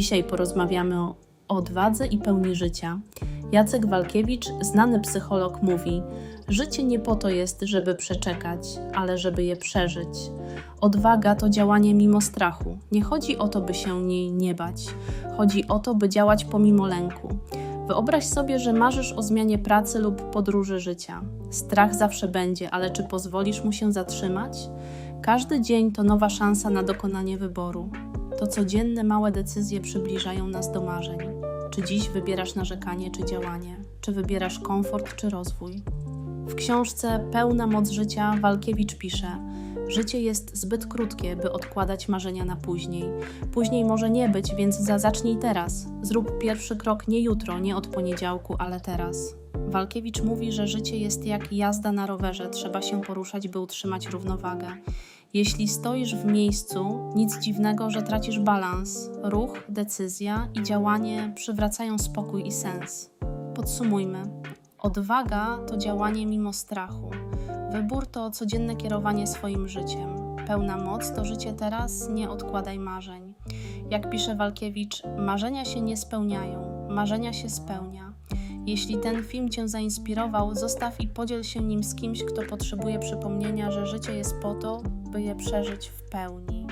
Dzisiaj porozmawiamy o odwadze i pełni życia. Jacek Walkiewicz, znany psycholog, mówi: Życie nie po to jest, żeby przeczekać, ale żeby je przeżyć. Odwaga to działanie mimo strachu. Nie chodzi o to, by się niej nie bać. Chodzi o to, by działać pomimo lęku. Wyobraź sobie, że marzysz o zmianie pracy lub podróży życia. Strach zawsze będzie, ale czy pozwolisz mu się zatrzymać? Każdy dzień to nowa szansa na dokonanie wyboru. To codzienne małe decyzje przybliżają nas do marzeń. Czy dziś wybierasz narzekanie czy działanie? Czy wybierasz komfort czy rozwój? W książce Pełna moc życia Walkiewicz pisze: Życie jest zbyt krótkie, by odkładać marzenia na później. Później może nie być, więc za zacznij teraz. Zrób pierwszy krok nie jutro, nie od poniedziałku, ale teraz. Walkiewicz mówi, że życie jest jak jazda na rowerze, trzeba się poruszać, by utrzymać równowagę. Jeśli stoisz w miejscu, nic dziwnego, że tracisz balans. Ruch, decyzja i działanie przywracają spokój i sens. Podsumujmy. Odwaga to działanie mimo strachu. Wybór to codzienne kierowanie swoim życiem. Pełna moc to życie teraz, nie odkładaj marzeń. Jak pisze Walkiewicz, marzenia się nie spełniają, marzenia się spełnia. Jeśli ten film Cię zainspirował, zostaw i podziel się nim z kimś, kto potrzebuje przypomnienia, że życie jest po to, by je przeżyć w pełni.